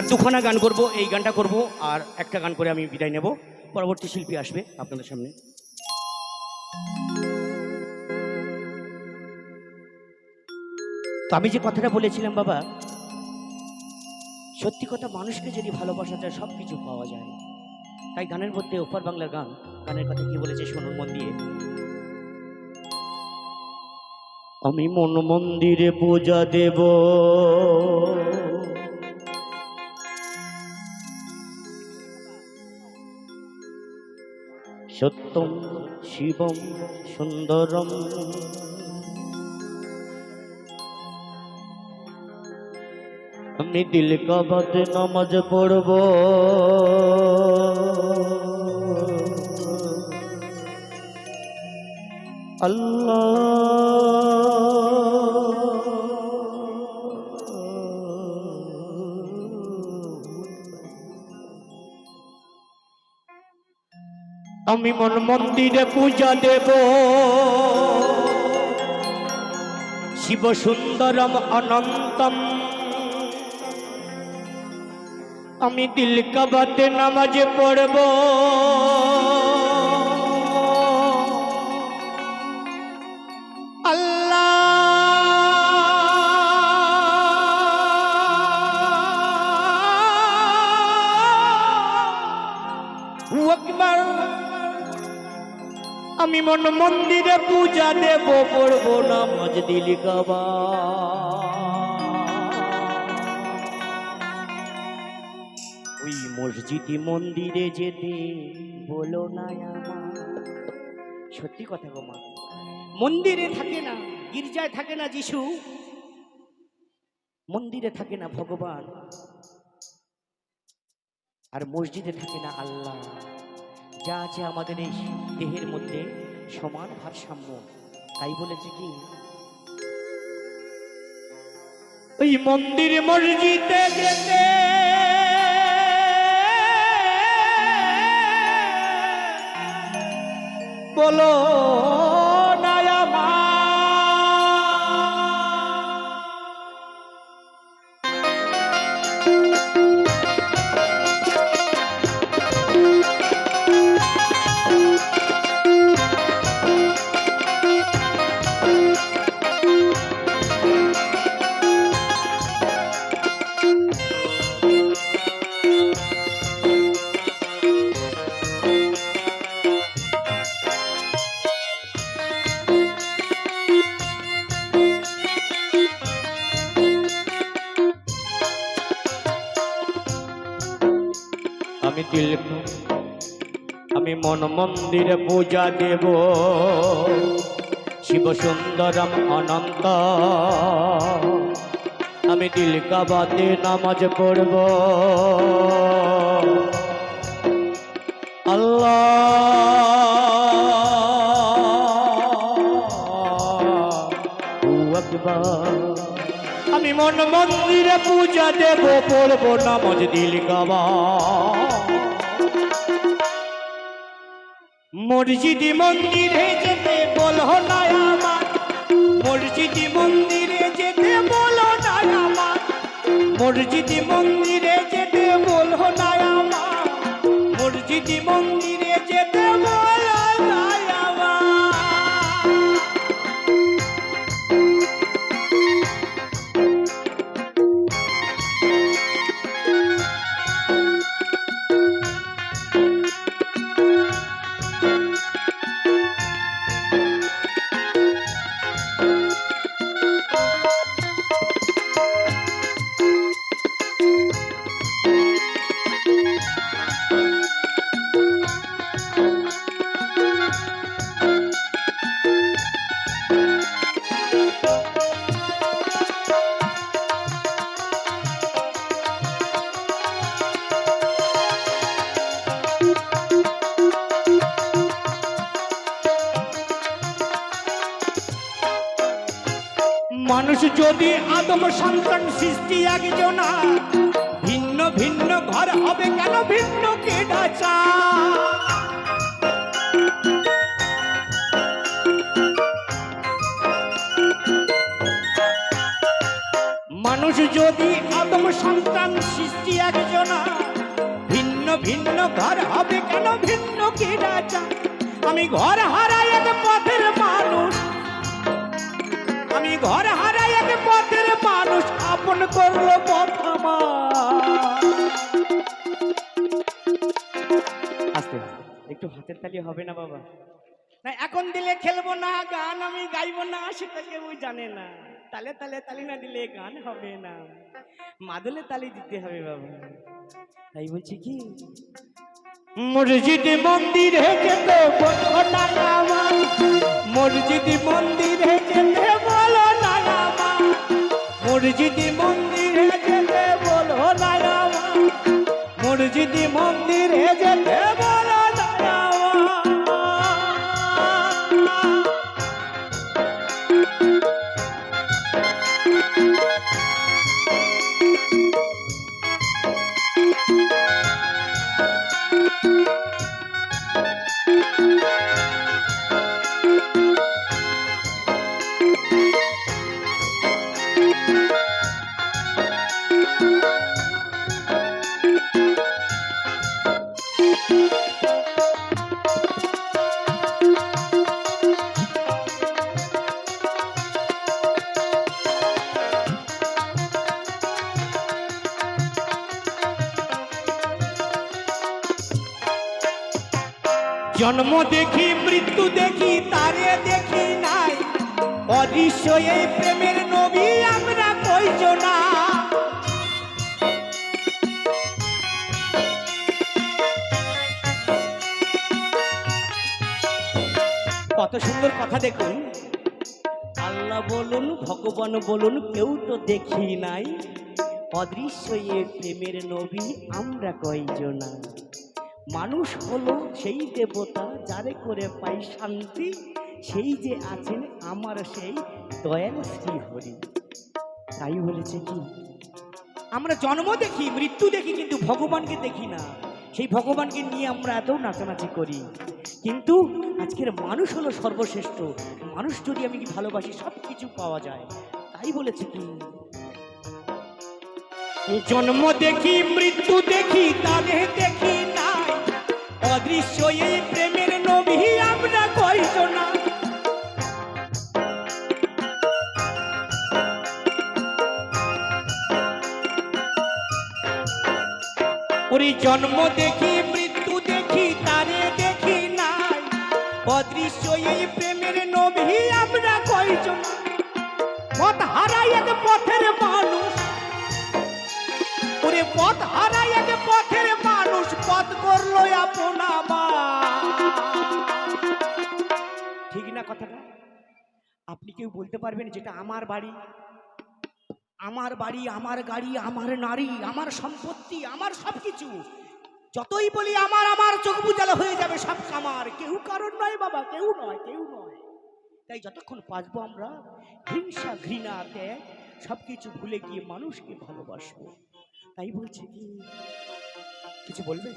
আর দুখানা গান করব, এই গানটা করব, আর একটা গান করে আমি বিদায় নেব। পরবর্তী শিল্পী আসবে আপনাদের সামনে। তো আমি যে কথাটা বলেছিলাম, বাবা, সত্যি কথা মানুষকে যদি ভালোবাসা যায় সব কিছু পাওয়া যায়। তাই গানের মধ্যে ওপার বাংলার গান, গানের কথা কি বলেছে শুনুন মন দিয়ে। আমি মন মন্দিরে পূজা দেব। সত্যম শিবম সুন্দরম। আমি দিল কাবাতে নামাজ পড়ব। আল্লাহ আমি মন মন্দিরে পূজা দেব। শিব সুন্দরম অনন্তম। আমি দিল কাবাতে নামাজে পড়ব। আমি মন মন্দিরে পূজা দেব পড়ব নামাজ দিল কাবা। ওই মসজিদি মন্দিরে যেতে বলো না সত্যি কথা গো মা, মন্দিরে থাকে না, গির্জায় থাকে না যিশু। মন্দিরে থাকে না ভগবান। আর মসজিদে থাকে না আল্লাহ। যা আছে আমাদের এই দেহের মধ্যে সমান ভারসাম্য। তাই বলেছে কি? ওই মন্দির মসজিদে যেতে বলো আমি মন মন্দিরে পূজা দেব। শিব সুন্দরম অনন্ত। আমি দিল কাবাতে নামাজ পড়ব। আল্লাহ। আমি মন মন্দিরে পূজা দেব, পড়ব নামাজ দিল কাবা মসজিদি মন্দিরে যেতে বলো না আমার। মসজিদি মন্দিরে যেতে বলো না আমার। মসজিদি মন্দিরে যেতে বলো না আমার। মসজিদি মন্দিরে মানুষ যদি আদম সন্তান সৃষ্টি একজনা ভিন্ন ভিন্ন ঘর হবে কেন ভিন্ন কে ডাচা মানুষ যদি আদম সন্তান সৃষ্টি একজনা ভিন্ন ভিন্ন ঘর হবে কেন ভিন্ন কি রাজা আমি ঘর হারাই এক পথের মানুষ আমি ঘর হারাই এক পথের মানুষ, আপন করল পথ একটু হাতের তালি হবে না বাবা? না, এখন দিলে খেলব না, গান আমি গাইবো না, সেটা কেউ জানে না। তালে তালে তালি না দিলে গান হবে না। মাদলে তালি দিতে হবে বাবা। তাই বলছি কি? মসজিদ মন্দিরে যেতে মসজিদ মন্দিরে যেতে মসজিদ মন্দিরে যেতে বলো না আমার মসজিদ মন্দিরে যেতে জন্ম দেখি, মৃত্যু দেখি, তারে দেখি নাই। অদৃশ্য এই প্রেমের নবী আমরা কইজনা কত সুন্দর কথা দেখুন। আল্লাহ বলুন, ভগবান বলুন, কেউ তো দেখি নাই। অদৃশ্য এই প্রেমের নবী আমরা কয়জনা মানুষ হলো সেই দেবতা যারে করে পাই শান্তি, সেই যে আছেন আমার সেই দয়াল শ্রী হরি। তাই বলেছে কি, আমরা জন্ম দেখি, মৃত্যু দেখি, কিন্তু ভগবানকে দেখি না। সেই ভগবানকে নিয়ে আমরা এত নাচানাচি করি। কিন্তু আজকের মানুষ হলো সর্বশ্রেষ্ঠ। মানুষ যদি আমি কি ভালোবাসি সব কিছু পাওয়া যায়। তাই বলেছে কি জন্ম দেখি, মৃত্যু দেখি তাদের দেখি অদৃশ্য এই প্রেমের নবী আমরা কইছ না। ওরে জন্ম দেখি, মৃত্যু দেখি, তারে দেখি নাই। অদৃশ্য, এই প্রেমের নবী আমরা কইছ না। পথ হারাই এক পথের মানুষ। পথ হারাই এক পথের মানুষ, পথ করল আপন। ঠিক না কথাটা? আপনি কেউ বলতে পারবেন যেটা আমার বাড়ি? আমার বাড়ি, আমার গাড়ি, আমার নারী, আমার সম্পত্তি, আমার সবকিছু। যতই বলি আমার আমার চোখ বুঝালো হয়ে যাবে সব আমার কেউ কারণ নয় বাবা, কেউ নয় কেউ নয়। তাই যতক্ষণ বাঁচবো আমরা হিংসা ঘৃণা ত্যাগ সবকিছু ভুলে গিয়ে মানুষকে ভালোবাসবো। তাই বলছি কি? কিছু বলবে?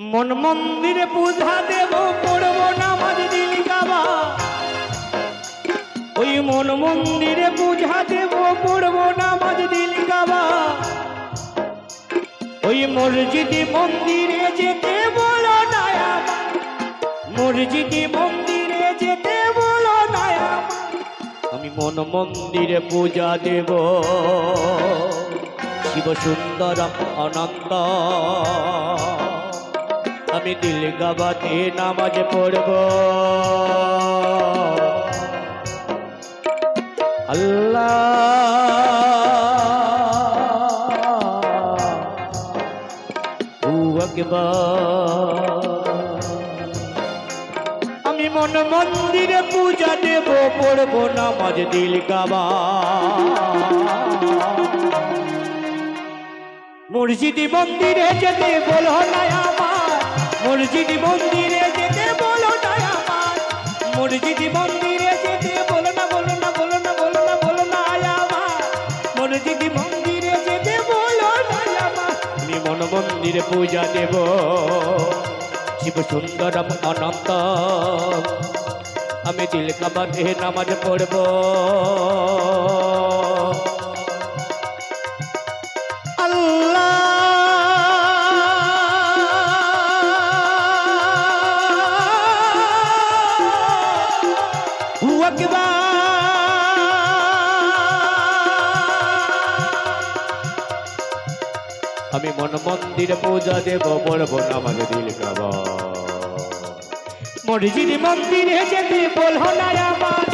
মন মন্দিরে পূজা দেব, পড়ব নামাজ দিল গাবা ওই মন মন্দিরে পূজা দেব, পড়ব নামাজ দিল গাবা ওই মসজিদে মন্দিরে যেতে বলো না আমার। মসজিদে মন্দিরে যেতে বলো না আমার। আমি মন মন্দিরে পূজা দেব শিব সুন্দর অনন্ত আমি দিল গাবাতে নামাজ পড়ব। আল্লাহ। আমি মন মন্দিরে পূজা দেব, পড়ব নামাজ দিল গাবা। মসজিদ মন্দিরে যেতে বলো না আমার। মসজিদ মন্দিরে যেতে বলো না বলো না বলো না বলো না বলো না আমার। মসজিদ মন্দিরে যেতে বলো না আমার। আমি মন মন্দিরে পূজা দেব। শিব সুন্দরম অনন্ত। আমি দিল কাবাতে নামাজ পড়ব। আমি মন মন্দিরে পূজা দেব পড়ব নামাজ দিল কাবা। মসজিদ মন্দিরে যেতে বলো না আমার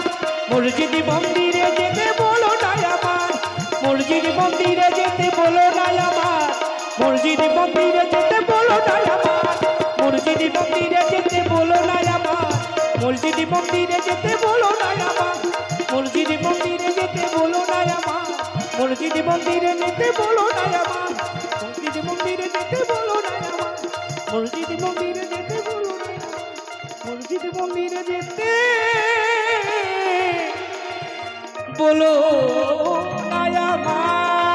মসজিদ মন্দিরে যেতে বলো না আমার মসজিদ মন্দিরে যেতে বলো না আমার মসজিদ মন্দিরে যেতে বলো না আমার মসজিদ মন্দিরে যেতে বলো না আমার মসজিদ মন্দিরে যেতে বলো না আমার মসজিদ মন্দিরে যেতে বলো না আমার মসজিদ মন্দিরে যেতে বলো না আমার মসজিদ মন্দিরে যেতে বলো মসজিদ মন্দিরে যেতে বলো না আমার